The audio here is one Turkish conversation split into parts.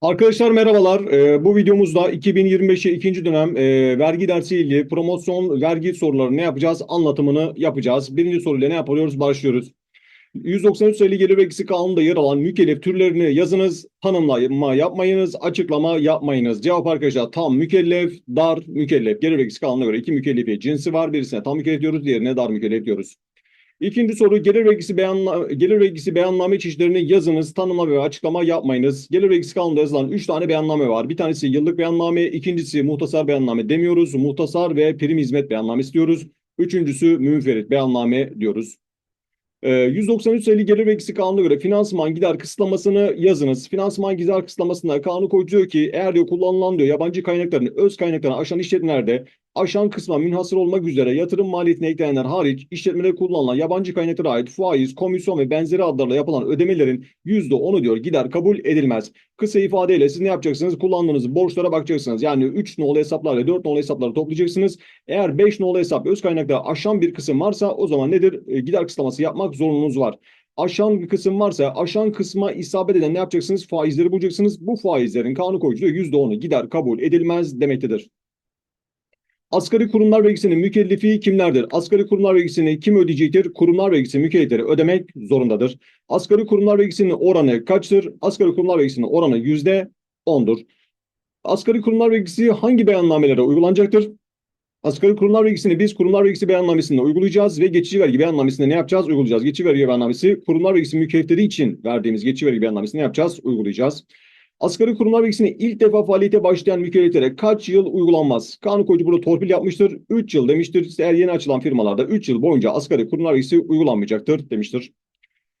Arkadaşlar merhabalar. Ee, bu videomuzda 2025'e ikinci dönem e, vergi dersi ile ilgili promosyon vergi sorularını ne yapacağız? Anlatımını yapacağız. Birinci soruyla ne yapıyoruz? Başlıyoruz. 193 sayılı gelir vergisi kanununda yer alan mükellef türlerini yazınız. Tanımlama yapmayınız, açıklama yapmayınız. Cevap arkadaşlar tam mükellef, dar mükellef. Gelir vergisi kanununa göre iki mükellefiye cinsi var. Birisine tam mükellef diyoruz, diğerine dar mükellef diyoruz. İkinci soru gelir vergisi beyanla, gelir vergisi beyanname çeşitlerini yazınız, tanımlama ve açıklama yapmayınız. Gelir vergisi kanununda yazılan 3 tane beyanname var. Bir tanesi yıllık beyanname, ikincisi muhtasar beyanname demiyoruz. Muhtasar ve prim hizmet beyannamesi diyoruz. Üçüncüsü münferit beyanname diyoruz. Ee, 193 sayılı gelir vergisi kanununa göre finansman gider kısıtlamasını yazınız. Finansman gider kısıtlamasında kanun koyucu diyor ki eğer diyor kullanılan diyor yabancı kaynaklarını öz kaynaklarını aşan işletmelerde aşan kısma münhasır olmak üzere yatırım maliyetine eklenenler hariç işletmelere kullanılan yabancı kaynaklara ait faiz, komisyon ve benzeri adlarla yapılan ödemelerin %10'u diyor gider kabul edilmez. Kısa ifadeyle siz ne yapacaksınız? Kullandığınız borçlara bakacaksınız. Yani 3 nolu hesaplarla 4 nolu hesapları toplayacaksınız. Eğer 5 nolu hesap öz kaynakta aşan bir kısım varsa o zaman nedir? E, gider kısıtlaması yapmak zorunluluğunuz var. Aşan bir kısım varsa aşan kısma isabet eden ne yapacaksınız? Faizleri bulacaksınız. Bu faizlerin kanun koyucu diyor %10'u gider kabul edilmez demektedir. Asgari kurumlar vergisinin mükellefi kimlerdir? Asgari kurumlar vergisini kim ödeyecektir? Kurumlar vergisi mükellefleri ödemek zorundadır. Asgari kurumlar vergisinin oranı kaçtır? Asgari kurumlar vergisinin oranı yüzde ondur. Asgari kurumlar vergisi hangi beyannamelere uygulanacaktır? Asgari kurumlar vergisini biz kurumlar vergisi beyannamesinde uygulayacağız ve geçici vergi beyannamesinde ne yapacağız? Uygulayacağız. Geçici vergi beyannamesi kurumlar vergisi mükellefleri için verdiğimiz geçici vergi beyannamesini ne yapacağız? Uygulayacağız. Asgari kurumlar vergisine ilk defa faaliyete başlayan mükelleflere kaç yıl uygulanmaz? Kanun koyucu burada torpil yapmıştır. 3 yıl demiştir. Eğer yeni açılan firmalarda 3 yıl boyunca asgari kurumlar vergisi uygulanmayacaktır demiştir.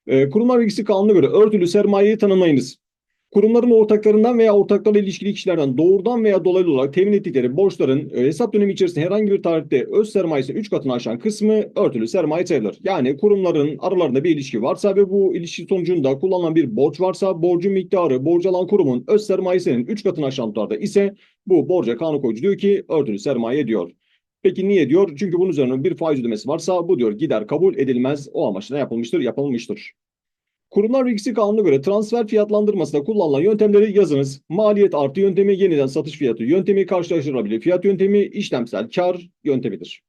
Ee, kurumlar vergisi kanununa göre örtülü sermayeyi tanımlayınız. Kurumların ortaklarından veya ortaklarla ilişkili kişilerden doğrudan veya dolaylı olarak temin ettikleri borçların e, hesap dönemi içerisinde herhangi bir tarihte öz sermayesinin 3 katını aşan kısmı örtülü sermaye sayılır. Yani kurumların aralarında bir ilişki varsa ve bu ilişki sonucunda kullanılan bir borç varsa borcun miktarı borcu alan kurumun öz sermayesinin 3 katını aşan tutarda ise bu borca kanun koyucu diyor ki örtülü sermaye diyor. Peki niye diyor? Çünkü bunun üzerine bir faiz ödemesi varsa bu diyor gider kabul edilmez. O amaçla yapılmıştır, yapılmıştır. Kurumlar vergisi kanununa göre transfer fiyatlandırmasında kullanılan yöntemleri yazınız. Maliyet artı yöntemi, yeniden satış fiyatı yöntemi, karşılaştırılabilir fiyat yöntemi, işlemsel kar yöntemidir.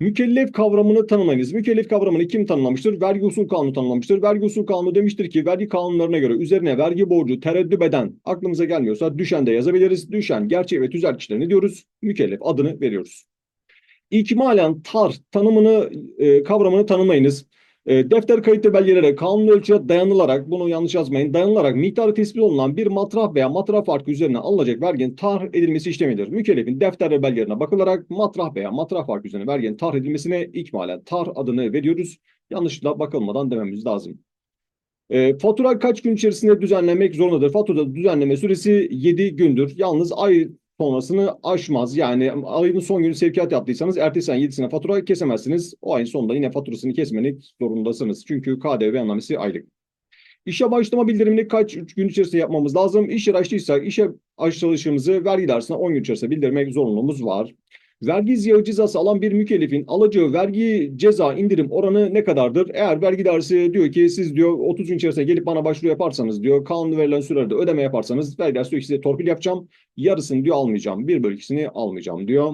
Mükellef kavramını tanımlayınız. Mükellef kavramını kim tanımlamıştır? Vergi usul kanunu tanımlamıştır. Vergi usul kanunu demiştir ki vergi kanunlarına göre üzerine vergi borcu tereddüt eden aklımıza gelmiyorsa düşen de yazabiliriz. Düşen gerçek ve tüzel kişiler ne diyoruz? Mükellef adını veriyoruz. İkmalen tar tanımını e, kavramını tanımlayınız. E, defter kayıtlı belgelere kanun ölçüye dayanılarak, bunu yanlış yazmayın, dayanılarak miktarı tespit olunan bir matrah veya matrah farkı üzerine alınacak verginin tarih edilmesi işlemidir. Mükellefin defter ve belgelerine bakılarak matrah veya matrah farkı üzerine verginin tarih edilmesine ikmalen tar adını veriyoruz. Yanlışlıkla bakılmadan dememiz lazım. E, fatura kaç gün içerisinde düzenlenmek zorundadır? Faturada düzenleme süresi 7 gündür. Yalnız ay sonrasını aşmaz. Yani ayın son günü sevkiyat yaptıysanız ertesi ayın 7'sine fatura kesemezsiniz. O ayın sonunda yine faturasını kesmenik zorundasınız. Çünkü KDV beyannamesi aylık. İşe başlama bildirimini kaç gün içerisinde yapmamız lazım? İş yeri açtıysak işe açılışımızı vergi dairesine 10 gün içerisinde bildirmek zorunluluğumuz var. Vergi ziyağı cezası alan bir mükellefin alacağı vergi ceza indirim oranı ne kadardır? Eğer vergi dairesi diyor ki siz diyor 30 gün içerisinde gelip bana başvuru yaparsanız diyor kanun verilen sürede ödeme yaparsanız vergi dairesi diyor ki size torpil yapacağım. Yarısını diyor almayacağım. Bir bölü ikisini almayacağım diyor.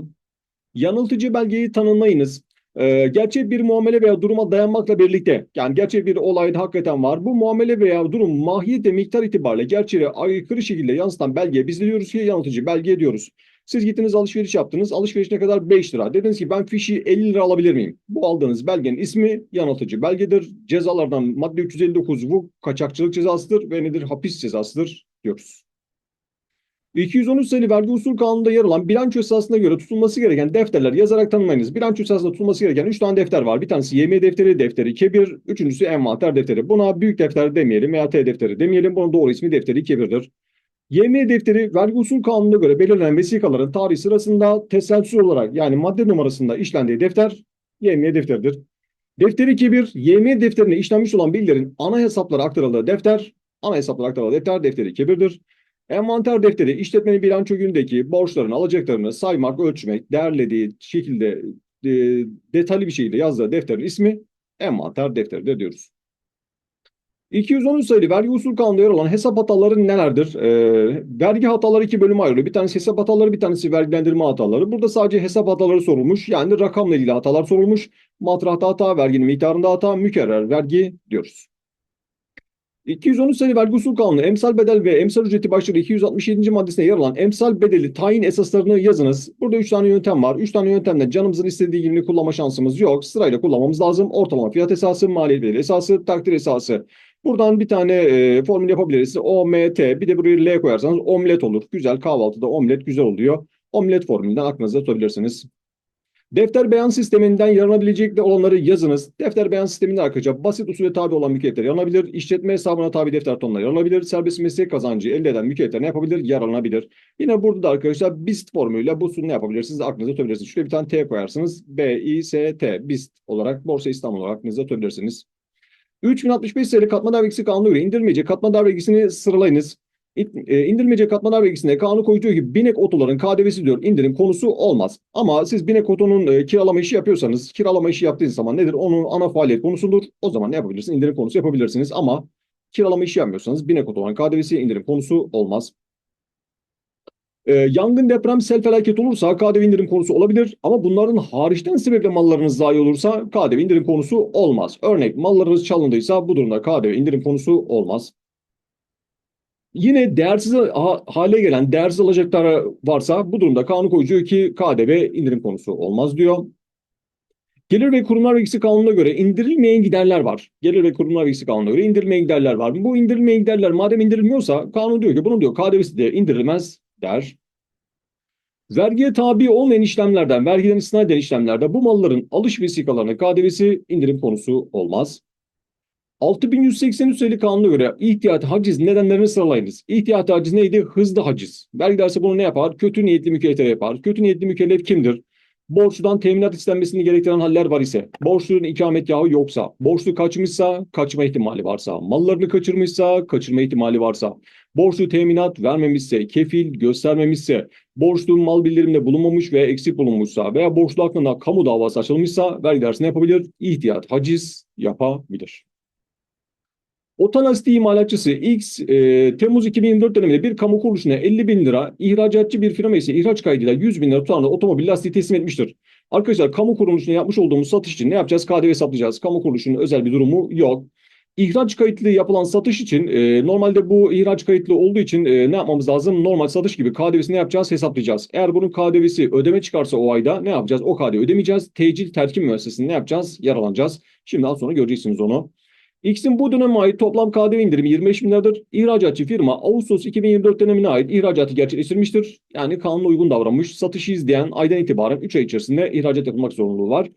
Yanıltıcı belgeyi tanımlayınız. Ee, gerçek bir muamele veya duruma dayanmakla birlikte yani gerçek bir olayda hakikaten var. Bu muamele veya durum mahiyet miktar itibariyle gerçeğe aykırı şekilde yansıtan belgeye biz diyoruz ki yanıltıcı belge diyoruz. Siz gittiniz alışveriş yaptınız. Alışveriş ne kadar? 5 lira. Dediniz ki ben fişi 50 lira alabilir miyim? Bu aldığınız belgenin ismi yanıltıcı belgedir. Cezalardan madde 359 bu kaçakçılık cezasıdır ve nedir? Hapis cezasıdır diyoruz. 213 sayılı vergi usul kanununda yer alan bilanço esasına göre tutulması gereken defterler yazarak tanımlayınız. Bilanço esasında tutulması gereken 3 tane defter var. Bir tanesi YM defteri, defteri kebir, üçüncüsü envanter defteri. Buna büyük defter demeyelim veya T defteri demeyelim. Bunun doğru ismi defteri kebirdir. YM defteri vergi usul kanununa göre belirlenen vesikaların tarihi sırasında teselsül olarak yani madde numarasında işlendiği defter YM defteridir. Defteri kebir, YM defterine işlenmiş olan bilgilerin ana hesaplara aktarıldığı defter, ana hesaplara aktarıldığı defter defteri kebirdir. Envanter defteri işletmenin bilanço günündeki borçların alacaklarını saymak, ölçmek, değerlediği şekilde e, detaylı bir şekilde yazdığı defterin ismi envanter defteridir diyoruz. 213 sayılı vergi usul kanununda yer alan hesap hataları nelerdir? Ee, vergi hataları iki bölüme ayrılıyor. Bir tanesi hesap hataları, bir tanesi vergilendirme hataları. Burada sadece hesap hataları sorulmuş. Yani rakamla ilgili hatalar sorulmuş. Matrahta hata, verginin miktarında hata, mükerrer vergi diyoruz. 213 sayılı vergi usul kanunu emsal bedel ve emsal ücreti başlığı 267. maddesine yer alan emsal bedeli tayin esaslarını yazınız. Burada 3 tane yöntem var. 3 tane yöntemde canımızın istediği gibi kullanma şansımız yok. Sırayla kullanmamız lazım. Ortalama fiyat esası, maliyet bedeli esası, takdir esası. Buradan bir tane e, formül yapabiliriz. OMT bir de buraya L koyarsanız omlet olur. Güzel kahvaltıda omlet güzel oluyor. Omlet formülünden aklınızda tutabilirsiniz. Defter beyan sisteminden yaranabilecek de olanları yazınız. Defter beyan sisteminde arkadaşlar basit usule tabi olan mükellefler yaranabilir. İşletme hesabına tabi defter tonları yaranabilir. Serbest meslek kazancı elde eden mükellefler ne yapabilir? Yararlanabilir. Yine burada da arkadaşlar BIST formülüyle bu ne yapabilirsiniz? Aklınıza tutabilirsiniz. Şuraya bir tane T koyarsınız. B, I, S, T. BIST olarak Borsa İstanbul olarak aklınıza tutabilirsiniz. 3065 sayılı katma vergisi kanunu göre indirilmeyecek katma vergisini sıralayınız. E, indirilmeyecek katma vergisinde kanun koyduğu gibi binek otoların KDV'si diyor indirim konusu olmaz. Ama siz binek otonun e, kiralama işi yapıyorsanız kiralama işi yaptığınız zaman nedir? Onun ana faaliyet konusudur. O zaman ne yapabilirsiniz? İndirim konusu yapabilirsiniz ama kiralama işi yapmıyorsanız binek otoların KDV'si indirim konusu olmaz. E, yangın, deprem, sel felaket olursa KDV indirim konusu olabilir ama bunların hariçten sebeple mallarınız zayi olursa KDV indirim konusu olmaz. Örnek mallarınız çalındıysa bu durumda KDV indirim konusu olmaz. Yine değersiz hale gelen değersiz alacaklar varsa bu durumda kanun koyucu ki KDV indirim konusu olmaz diyor. Gelir ve kurumlar vergisi kanununa göre indirilmeyen giderler var. Gelir ve kurumlar vergisi kanununa göre indirilmeyen giderler var. Bu indirilmeyen giderler madem indirilmiyorsa kanun diyor ki bunun diyor KDV'si de indirilmez der. Vergiye tabi olmayan işlemlerden, vergiden istisna eden işlemlerde bu malların alış vesikalarına KDV'si indirim konusu olmaz. 6183 sayılı kanuna göre ihtiyat haciz nedenlerini sıralayınız. İhtiyat haciz neydi? Hızlı haciz. Vergi dersi bunu ne yapar? Kötü niyetli mükellef yapar. Kötü niyetli mükellef kimdir? Borçludan teminat istenmesini gerektiren haller var ise, borçlunun ikametgahı yoksa, borçlu kaçmışsa, kaçma ihtimali varsa, mallarını kaçırmışsa, kaçırma ihtimali varsa, borçlu teminat vermemişse, kefil göstermemişse, borçlu mal bildiriminde bulunmamış ve eksik bulunmuşsa veya borçlu hakkında kamu davası açılmışsa vergi dersi ne yapabilir? İhtiyat haciz yapabilir. Otanasti imalatçısı X e, Temmuz 2024 döneminde bir kamu kuruluşuna 50 bin lira, ihracatçı bir firma ise ihraç kaydıyla 100 bin lira tutarında otomobil lastiği teslim etmiştir. Arkadaşlar kamu kuruluşuna yapmış olduğumuz satış için ne yapacağız? KDV hesaplayacağız. Kamu kuruluşunun özel bir durumu yok. İhraç kayıtlı yapılan satış için e, normalde bu ihraç kayıtlı olduğu için e, ne yapmamız lazım? Normal satış gibi KDV'si ne yapacağız? Hesaplayacağız. Eğer bunun KDV'si ödeme çıkarsa o ayda ne yapacağız? O KDV ödemeyeceğiz. Tecil terkim müessesesinde ne yapacağız? Yaralanacağız. Şimdi daha sonra göreceksiniz onu. X'in bu döneme ait toplam KDV indirimi 25 bin liradır. İhracatçı firma Ağustos 2024 dönemine ait ihracatı gerçekleştirmiştir. Yani kanuna uygun davranmış. Satışı izleyen aydan itibaren 3 ay içerisinde ihracat yapılmak zorunluluğu var.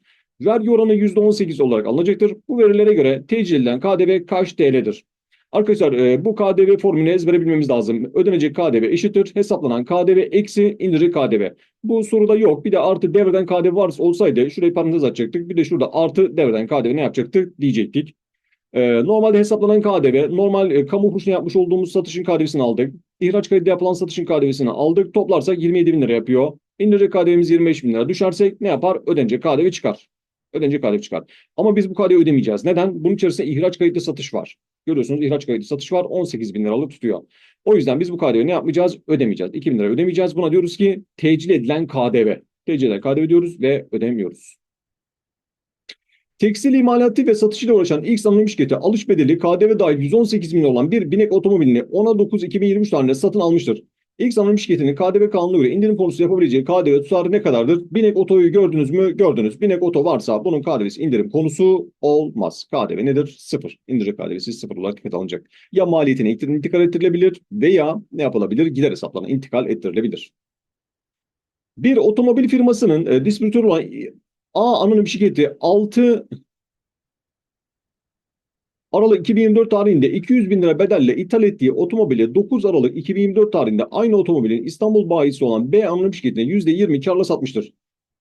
Vergi oranı %18 olarak alınacaktır. Bu verilere göre tecil edilen KDV kaç TL'dir? Arkadaşlar e, bu KDV formülünü ezbere bilmemiz lazım. Ödenecek KDV eşittir. Hesaplanan KDV eksi indirik KDV. Bu soruda yok. Bir de artı devreden KDV varsa olsaydı şurayı parantez açacaktık. Bir de şurada artı devreden KDV ne yapacaktık diyecektik. Ee, normalde hesaplanan KDV, normal e, kamu kuruluşuna yapmış olduğumuz satışın KDV'sini aldık. İhraç kaydı yapılan satışın KDV'sini aldık. Toplarsak 27 bin lira yapıyor. İndirecek KDV'miz 25 bin lira. Düşersek ne yapar? Ödenecek KDV çıkar. Ödenecek KDV çıkar. Ama biz bu KDV ödemeyeceğiz. Neden? Bunun içerisinde ihraç kayıtlı satış var. Görüyorsunuz ihraç kayıtlı satış var. 18 bin liralık tutuyor. O yüzden biz bu KDV ne yapmayacağız? Ödemeyeceğiz. 2 bin lira ödemeyeceğiz. Buna diyoruz ki tecil edilen KDV. Tecil edilen KDV diyoruz ve ödemiyoruz. Tekstil imalatı ve satışıyla uğraşan X anonim şirketi alış bedeli KDV dahil 118 milyon olan bir binek otomobilini 10'a 9 2023 tarihinde satın almıştır. X anonim şirketinin KDV kanunu göre indirim konusu yapabileceği KDV tutarı ne kadardır? Binek otoyu gördünüz mü? Gördünüz. Binek oto varsa bunun KDV'si indirim konusu olmaz. KDV nedir? Sıfır. İndirim KDV'si sıfır olarak dikkat alınacak. Ya maliyetine intikal ettirilebilir veya ne yapılabilir? Gider hesaplarına intikal ettirilebilir. Bir otomobil firmasının e, distribütörü olan A anonim şirketi 6 Aralık 2024 tarihinde 200 bin lira bedelle ithal ettiği otomobili 9 Aralık 2024 tarihinde aynı otomobilin İstanbul bayisi olan B anonim şirketine %20 karla satmıştır.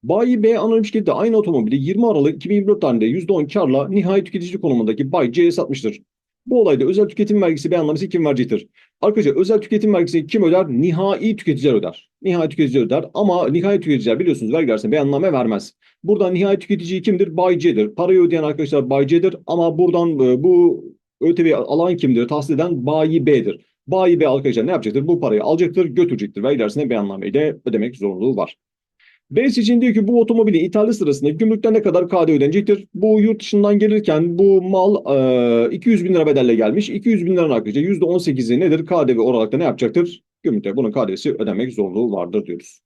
Bayi B anonim şirketi aynı otomobili 20 Aralık 2024 tarihinde %10 karla nihai tüketici konumundaki Bay C'ye satmıştır. Bu olayda özel tüketim vergisi beyannamesi kim verecektir? Arkadaşlar özel tüketim vergisini kim öder? Nihai tüketiciler öder. Nihai tüketiciler öder ama nihai tüketiciler biliyorsunuz vergi dersine beyanname vermez. Buradan nihai tüketici kimdir? Bay. Parayı ödeyen arkadaşlar Bay ama buradan e, bu ÖTV alan kimdir? Tahsil eden bayi B'dir. Bayi B arkadaşlar ne yapacaktır? Bu parayı alacaktır, götürecektir ve ilerisine beyannameyle ödemek zorunluluğu var. B seçeneği diyor ki bu otomobilin ithali sırasında gümrükten ne kadar KDV ödenecektir? Bu yurt dışından gelirken bu mal e, 200 bin lira bedelle gelmiş. 200 bin liranın arkadaşlar %18'i nedir? KDV olarak da ne yapacaktır? Gümrükte bunun KDV'si ödemek zorunluluğu vardır diyoruz.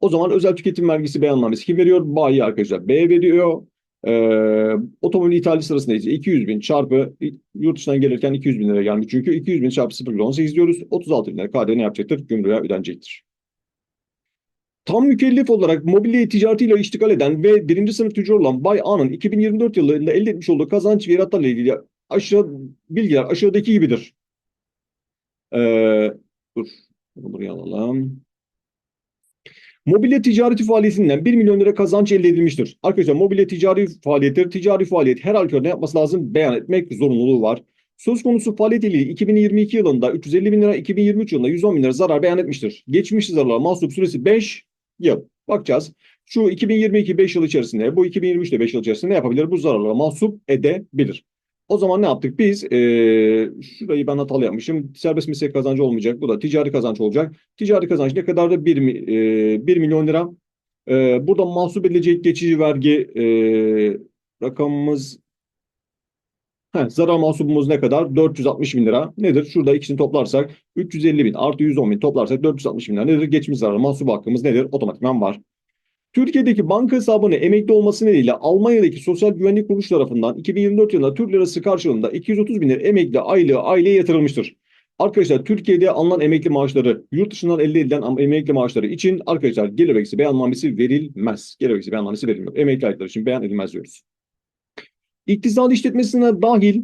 O zaman özel tüketim vergisi beyannamesi kim veriyor? Bayi arkadaşlar B veriyor. Ee, otomobil ithali sırasında ise 200 bin çarpı yurt dışından gelirken 200 bin lira gelmiş. Çünkü 200 bin çarpı 0,18 diyoruz. 36 bin lira KDV ne yapacaktır? Gümrüğe ödenecektir. Tam mükellef olarak mobilya ticaretiyle iştigal eden ve birinci sınıf tüccar olan Bay A'nın 2024 yılında elde etmiş olduğu kazanç ve iratlarla ilgili aşağı bilgiler aşağıdaki gibidir. Ee, dur, bunu buraya alalım. Mobilya ticareti faaliyetinden 1 milyon lira kazanç elde edilmiştir. Arkadaşlar mobilya ticari faaliyetleri, ticari faaliyet her halükarda yapması lazım? Beyan etmek zorunluluğu var. Söz konusu faaliyet ile 2022 yılında 350 bin lira, 2023 yılında 110 bin lira zarar beyan etmiştir. Geçmiş zararlar mahsup süresi 5 yıl. Bakacağız. Şu 2022 5 yıl içerisinde, bu 2023 de 5 yıl içerisinde ne yapabilir? Bu zararlara mahsup edebilir. O zaman ne yaptık biz? Ee, şurayı ben hatalı yapmışım. Serbest meslek kazancı olmayacak. Bu da ticari kazanç olacak. Ticari kazanç ne kadar da 1, e, 1 milyon lira. Ee, burada mahsup edilecek geçici vergi e, rakamımız Heh, zarar mahsubumuz ne kadar? 460 bin lira. Nedir? Şurada ikisini toplarsak 350 bin artı 110 bin toplarsak 460 bin lira. Nedir? Geçmiş zarar mahsubu hakkımız nedir? Otomatikman var. Türkiye'deki banka hesabını emekli olması nedeniyle Almanya'daki Sosyal Güvenlik Kuruluşu tarafından 2024 yılında Türk lirası karşılığında 230 bin lira emekli aylığı aileye yatırılmıştır. Arkadaşlar Türkiye'de alınan emekli maaşları, yurt dışından elde edilen emekli maaşları için arkadaşlar gelir vergisi beyannamesi verilmez. Gelir vergisi beyannamesi verilmiyor. Emekli aylıkları için beyan edilmez diyoruz. İktisadi işletmesine dahil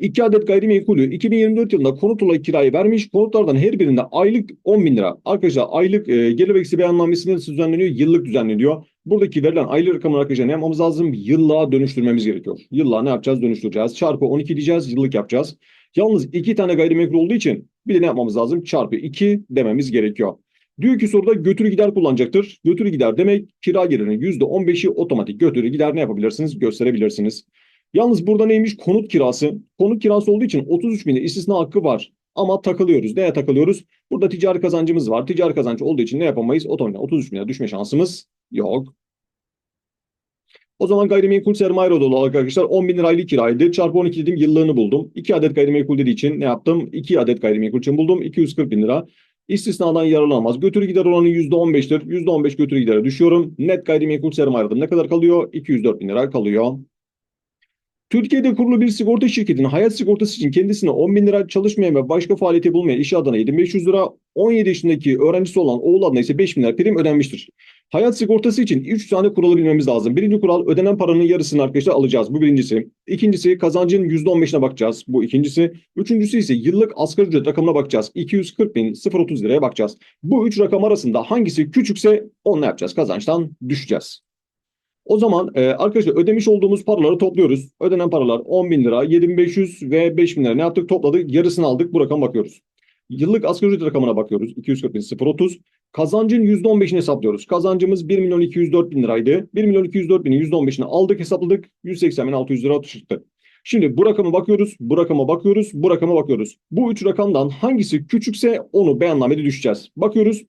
iki adet gayrimenkulü 2024 yılında konut olarak kiraya vermiş. Konutlardan her birinde aylık 10 bin lira. Arkadaşlar aylık e, gelir vergisi beyannamesi nasıl düzenleniyor? Yıllık düzenleniyor. Buradaki verilen aylık rakamını arkadaşlar ne yapmamız lazım? Yıllığa dönüştürmemiz gerekiyor. Yıllığa ne yapacağız? Dönüştüreceğiz. Çarpı 12 diyeceğiz. Yıllık yapacağız. Yalnız iki tane gayrimenkul olduğu için bir de ne yapmamız lazım? Çarpı 2 dememiz gerekiyor. Diyor ki soruda götürü gider kullanacaktır. Götürü gider demek kira gelirinin %15'i otomatik götürü gider ne yapabilirsiniz? Gösterebilirsiniz. Yalnız burada neymiş? Konut kirası. Konut kirası olduğu için 33 bin istisna hakkı var. Ama takılıyoruz. Neye takılıyoruz? Burada ticari kazancımız var. Ticari kazancı olduğu için ne yapamayız? Otomatik 33 bine düşme şansımız yok. O zaman gayrimenkul sermaye odalı olarak arkadaşlar 10 bin liraylı kiraydı. Çarpı 12 dedim yıllığını buldum. 2 adet gayrimenkul dediği için ne yaptım? 2 adet gayrimenkul için buldum. 240 bin lira. İstisnadan yararlanmaz. Götürü gider oranı %15'tir. %15 götürü gidere düşüyorum. Net gayrimenkul sermaye ne kadar kalıyor? 204 bin lira kalıyor. Türkiye'de kurulu bir sigorta şirketinin hayat sigortası için kendisine 10 bin lira çalışmayan ve başka faaliyeti bulmayan iş adına 7500 lira, 17 yaşındaki öğrencisi olan oğul adına ise 5 bin lira prim ödenmiştir. Hayat sigortası için 3 tane kuralı bilmemiz lazım. Birinci kural ödenen paranın yarısını arkadaşlar alacağız. Bu birincisi. İkincisi kazancın %15'ine bakacağız. Bu ikincisi. Üçüncüsü ise yıllık asgari ücret rakamına bakacağız. 240 bin 030 liraya bakacağız. Bu üç rakam arasında hangisi küçükse onu ne yapacağız? Kazançtan düşeceğiz. O zaman e, arkadaşlar ödemiş olduğumuz paraları topluyoruz. Ödenen paralar 10 bin lira, 7500 ve 5 bin lira ne yaptık? Topladık. Yarısını aldık. Bu rakama bakıyoruz. Yıllık asgari ücret rakamına bakıyoruz. 240 bin 030. Kazancın %15'ini hesaplıyoruz. Kazancımız 1 milyon 204 bin liraydı. 1 milyon 204 binin %15'ini aldık hesapladık. 180 bin 600 lira çıktı. Şimdi bu rakama bakıyoruz, bu rakama bakıyoruz, bu rakama bakıyoruz. Bu üç rakamdan hangisi küçükse onu beyannamede düşeceğiz. Bakıyoruz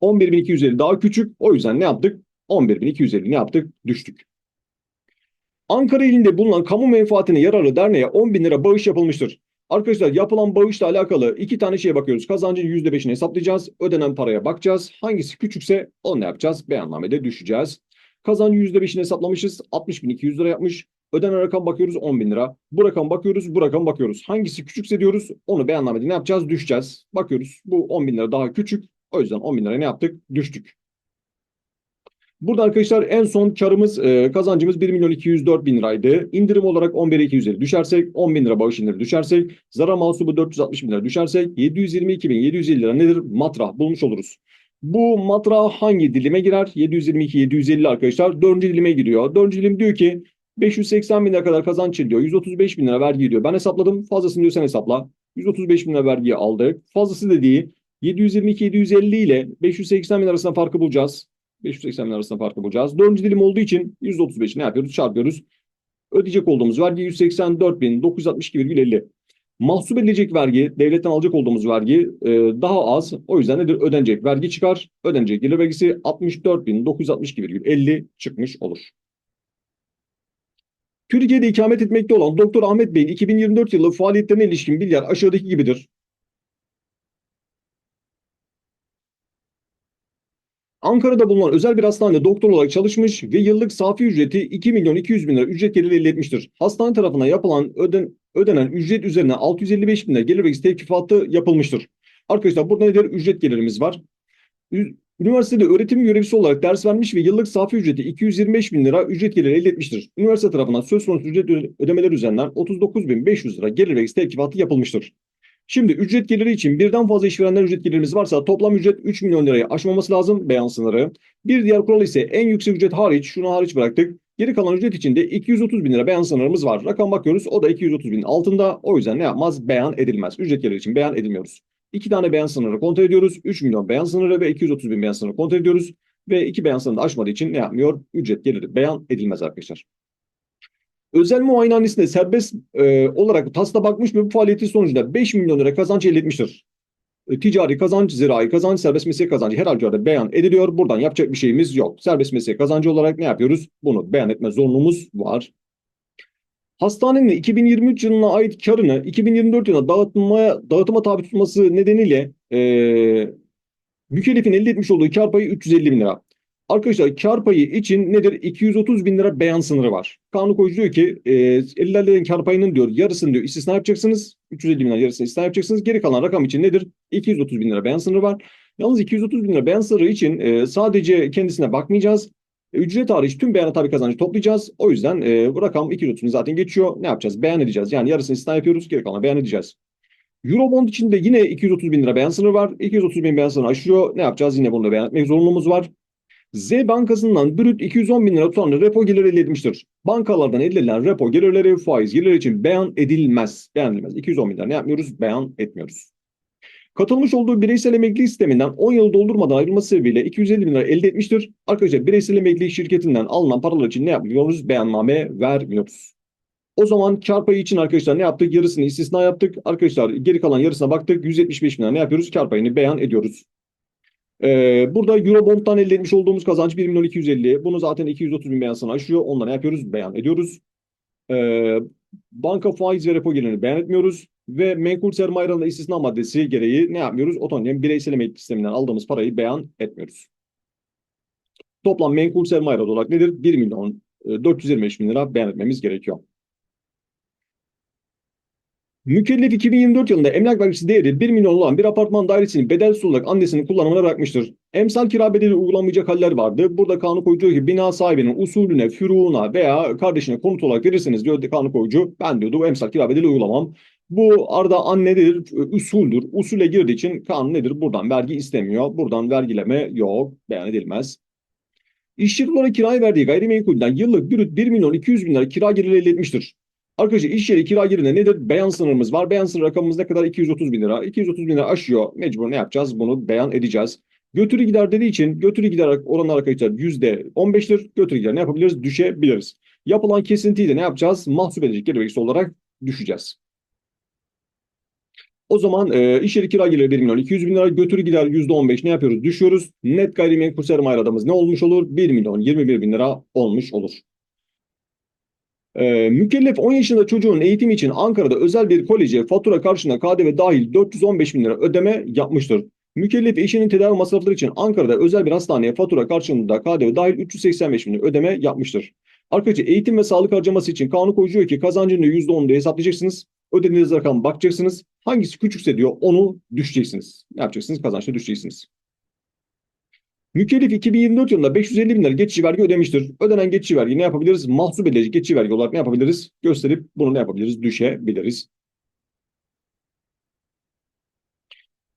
11.250 daha küçük. O yüzden ne yaptık? 11.250 ne yaptık? Düştük. Ankara ilinde bulunan kamu menfaatine yararlı derneğe 10 bin lira bağış yapılmıştır. Arkadaşlar yapılan bağışla alakalı iki tane şeye bakıyoruz. Kazancın %5'ini hesaplayacağız. Ödenen paraya bakacağız. Hangisi küçükse onu yapacağız? Beyannamede düşeceğiz. Kazancın %5'ini hesaplamışız. 60.200 lira yapmış. Ödenen rakam bakıyoruz 10 bin lira. Bu rakam bakıyoruz, bu rakam bakıyoruz. Hangisi küçükse diyoruz onu beyannamede ne yapacağız? Düşeceğiz. Bakıyoruz bu 10 bin lira daha küçük. O yüzden 10 bin lira ne yaptık? Düştük. Burada arkadaşlar en son karımız e, kazancımız 1 milyon 204 bin liraydı. İndirim olarak 11 250 düşersek 10 bin lira bağış indirimi düşersek zarar mahsubu 460 bin lira düşersek 722 bin 750 lira nedir? Matrah bulmuş oluruz. Bu matrah hangi dilime girer? 722 750 arkadaşlar dördüncü dilime giriyor. Dördüncü dilim diyor ki 580 bin lira kadar kazanç diyor. 135 bin lira vergi diyor. Ben hesapladım. Fazlasını diyor sen hesapla. 135 bin lira vergiyi aldık. Fazlası dediği 722 750 ile 580 bin arasında farkı bulacağız. 580 bin arasında farkı bulacağız. Dördüncü dilim olduğu için %35 ne yapıyoruz? Çarpıyoruz. Ödeyecek olduğumuz vergi 184.962,50. Mahsup edilecek vergi, devletten alacak olduğumuz vergi e, daha az. O yüzden nedir? Ödenecek vergi çıkar. Ödenecek gelir vergisi 64.962,50 çıkmış olur. Türkiye'de ikamet etmekte olan Doktor Ahmet Bey'in 2024 yılı faaliyetlerine ilişkin bilgiler aşağıdaki gibidir. Ankara'da bulunan özel bir hastanede doktor olarak çalışmış ve yıllık safi ücreti 2 milyon 200 bin lira ücret geliri elde etmiştir. Hastane tarafından yapılan öden, ödenen ücret üzerine 655 bin lira gelir vergisi tevkifatı yapılmıştır. Arkadaşlar burada nedir? Ücret gelirimiz var. Üniversitede öğretim görevlisi olarak ders vermiş ve yıllık safi ücreti 225 bin lira ücret geliri elde etmiştir. Üniversite tarafından söz konusu ücret öde- ödemeleri üzerinden 39.500 lira gelir vergisi tevkifatı yapılmıştır. Şimdi ücret geliri için birden fazla işverenden ücret gelirimiz varsa toplam ücret 3 milyon lirayı aşmaması lazım beyan sınırı. Bir diğer kural ise en yüksek ücret hariç şunu hariç bıraktık. Geri kalan ücret için de 230 bin lira beyan sınırımız var. Rakam bakıyoruz o da 230 bin altında. O yüzden ne yapmaz? Beyan edilmez. Ücret geliri için beyan edilmiyoruz. İki tane beyan sınırı kontrol ediyoruz. 3 milyon beyan sınırı ve 230 bin beyan sınırı kontrol ediyoruz. Ve iki beyan sınırını aşmadığı için ne yapmıyor? Ücret geliri beyan edilmez arkadaşlar. Özel muayenehanesinde serbest e, olarak TAS'ta bakmış ve bu faaliyetin sonucunda 5 milyon lira kazanç elde etmiştir. E, ticari kazanç, zirai kazanç, serbest meslek kazancı her halükarda beyan ediliyor. Buradan yapacak bir şeyimiz yok. Serbest meslek kazancı olarak ne yapıyoruz? Bunu beyan etme zorunluluğumuz var. Hastanenin 2023 yılına ait karını 2024 yılına dağıtmaya, dağıtıma tabi tutması nedeniyle e, mükellefin elde etmiş olduğu kar payı 350 bin lira. Arkadaşlar kar payı için nedir? 230 bin lira beyan sınırı var. Kanun koyucu diyor ki e, ellerinden kar payının diyor yarısını diyor istisna yapacaksınız. 350 bin lira yarısını istisna yapacaksınız. Geri kalan rakam için nedir? 230 bin lira beyan sınırı var. Yalnız 230 bin lira beyan sınırı için e, sadece kendisine bakmayacağız. E, Ücret hariç tüm beyana tabi kazancı toplayacağız. O yüzden e, bu rakam 230 bin zaten geçiyor. Ne yapacağız? Beyan edeceğiz. Yani yarısını istisna yapıyoruz. Geri kalanı beyan edeceğiz. Eurobond için de yine 230 bin lira beyan sınırı var. 230 bin beyan sınırı aşıyor. Ne yapacağız? Yine bunu da beyan etmek zorunluluğumuz var. Z Bankası'ndan brüt 210 bin lira tutan repo geliri elde edilmiştir. Bankalardan elde edilen repo gelirleri faiz gelirleri için beyan edilmez. Beyan edilmez. 210 bin lira ne yapmıyoruz? Beyan etmiyoruz. Katılmış olduğu bireysel emeklilik sisteminden 10 yıl doldurmadan ayrılması sebebiyle 250 bin lira elde etmiştir. Arkadaşlar bireysel emeklilik şirketinden alınan paralar için ne yapmıyoruz? Beyanname vermiyoruz. O zaman kar payı için arkadaşlar ne yaptık? Yarısını istisna yaptık. Arkadaşlar geri kalan yarısına baktık. 175 bin lira ne yapıyoruz? Kar payını beyan ediyoruz. Ee, burada Eurobond'dan elde etmiş olduğumuz kazanç 1 milyon 250. Bunu zaten 230 bin beyansına aşıyor. Onları yapıyoruz? Beyan ediyoruz. Ee, banka faiz ve repo gelirini beyan etmiyoruz. Ve menkul sermaye alanında istisna maddesi gereği ne yapmıyoruz? Otonom bireysel emeklilik sisteminden aldığımız parayı beyan etmiyoruz. Toplam menkul sermaye alanı olarak nedir? 1 milyon e, 425 bin lira beyan etmemiz gerekiyor. Mükellef 2024 yılında emlak vergisi değeri 1 milyon olan bir apartman dairesini bedelsiz olarak annesinin kullanımına bırakmıştır. Emsal kira bedeli uygulanmayacak haller vardı. Burada kanun koyucu ki bina sahibinin usulüne, füruğuna veya kardeşine konut olarak verirseniz diyor kanun koyucu ben diyordu bu emsal kira bedeli uygulamam. Bu arada annedir, usuldür. Usule girdiği için kanun nedir? Buradan vergi istemiyor. Buradan vergileme yok, beyan edilmez. İş yeri olarak kiraya verdiği gayrimenkulden yıllık brüt 1 milyon 200 bin lira kira geliri etmiştir. Arkadaşlar iş yeri kira gelirinde nedir? Beyan sınırımız var. Beyan sınır rakamımız ne kadar? 230 bin lira. 230 bin lira aşıyor. Mecbur ne yapacağız? Bunu beyan edeceğiz. Götürü gider dediği için götürü gider oranı arkadaşlar %15'tir. Götürü gider ne yapabiliriz? Düşebiliriz. Yapılan kesintiyi de ne yapacağız? Mahsup edecek gelir olarak düşeceğiz. O zaman e, iş yeri kira geliri 1 milyon 200 bin lira, götürü gider %15 ne yapıyoruz? Düşüyoruz. Net gayrimenkul sermaye aradığımız ne olmuş olur? 1 milyon 21 bin lira olmuş olur. Ee, mükellef 10 yaşında çocuğun eğitimi için Ankara'da özel bir koleje fatura karşılığında KDV dahil 415 bin lira ödeme yapmıştır. Mükellef eşinin tedavi masrafları için Ankara'da özel bir hastaneye fatura karşılığında KDV dahil 385 bin lira ödeme yapmıştır. Arkadaşlar eğitim ve sağlık harcaması için kanun koyucu diyor ki kazancını %10'da hesaplayacaksınız. Ödediğiniz rakam bakacaksınız. Hangisi küçükse diyor onu düşeceksiniz. Ne yapacaksınız? Kazançta düşeceksiniz. Mükellef 2024 yılında 550 bin lira geçici vergi ödemiştir. Ödenen geçici vergi ne yapabiliriz? Mahsup edilecek geçici vergi olarak ne yapabiliriz? Gösterip bunu ne yapabiliriz? Düşebiliriz.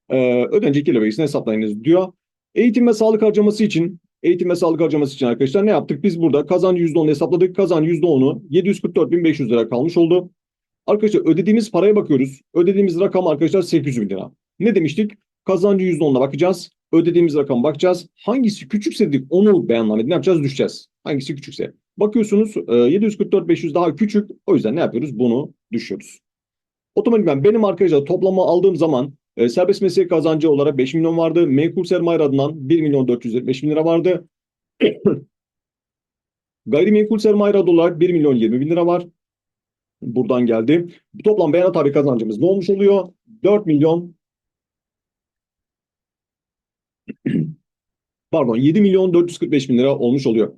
Ee, ödenecek gelir vergisini hesaplayınız diyor. Eğitim ve sağlık harcaması için eğitim ve sağlık harcaması için arkadaşlar ne yaptık? Biz burada kazancı %10'u hesapladık. Kazancı %10'u 744.500 lira kalmış oldu. Arkadaşlar ödediğimiz paraya bakıyoruz. Ödediğimiz rakam arkadaşlar 800 bin lira. Ne demiştik? Kazancı %10'una bakacağız. Ödediğimiz rakam bakacağız. Hangisi küçükse dedik onu beyanlamayı ne yapacağız? Düşeceğiz. Hangisi küçükse. Bakıyorsunuz e, 744 500 daha küçük. O yüzden ne yapıyoruz? Bunu düşüyoruz. Otomatikman benim arkadaşlar toplamı aldığım zaman e, serbest meslek kazancı olarak 5 milyon vardı. Menkul sermaye adından 1 milyon 475 bin lira vardı. Gayrimenkul sermaye adı olarak 1 milyon 20 bin lira var. Buradan geldi. Toplam beyanat tabi kazancımız ne olmuş oluyor? 4 milyon pardon 7 milyon 445 bin lira olmuş oluyor.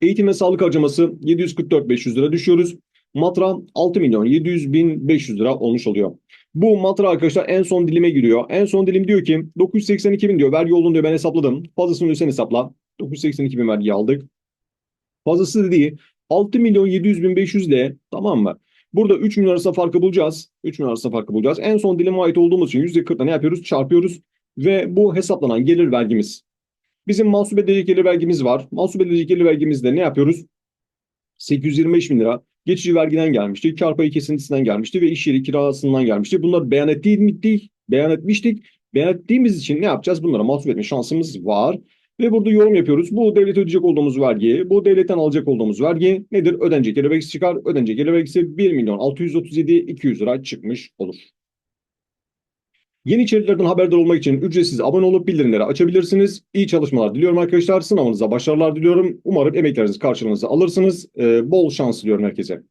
Eğitim ve sağlık harcaması 744 500 lira düşüyoruz. Matra 6 milyon 700 bin 500 lira olmuş oluyor. Bu matra arkadaşlar en son dilime giriyor. En son dilim diyor ki 982 bin diyor vergi olduğunu diyor ben hesapladım. Fazlasını sen hesapla. 982 bin vergi aldık. Fazlası dediği 6 milyon 700 bin 500 ile tamam mı? Burada 3 milyon arasında farkı bulacağız. 3 milyon arasında farkı bulacağız. En son dilime ait olduğumuz için %40'la ne yapıyoruz? Çarpıyoruz. Ve bu hesaplanan gelir vergimiz. Bizim mahsup edilecek gelir vergimiz var. Mahsup edilecek gelir vergimizde ne yapıyoruz? 825 bin lira geçici vergiden gelmişti. Kar payı kesintisinden gelmişti ve iş yeri kirasından gelmişti. Bunları beyan ettik, beyan etmiştik. Beyan ettiğimiz için ne yapacağız? Bunlara mahsup etme şansımız var. Ve burada yorum yapıyoruz. Bu devlet ödeyecek olduğumuz vergi, bu devletten alacak olduğumuz vergi nedir? Ödenecek gelir vergisi çıkar. Ödenecek gelir vergisi 1 milyon 637 200 lira çıkmış olur. Yeni içeriklerden haberdar olmak için ücretsiz abone olup bildirimleri açabilirsiniz. İyi çalışmalar diliyorum arkadaşlar. Sınavınıza başarılar diliyorum. Umarım emekleriniz karşılığınızı alırsınız. Ee, bol şans diliyorum herkese.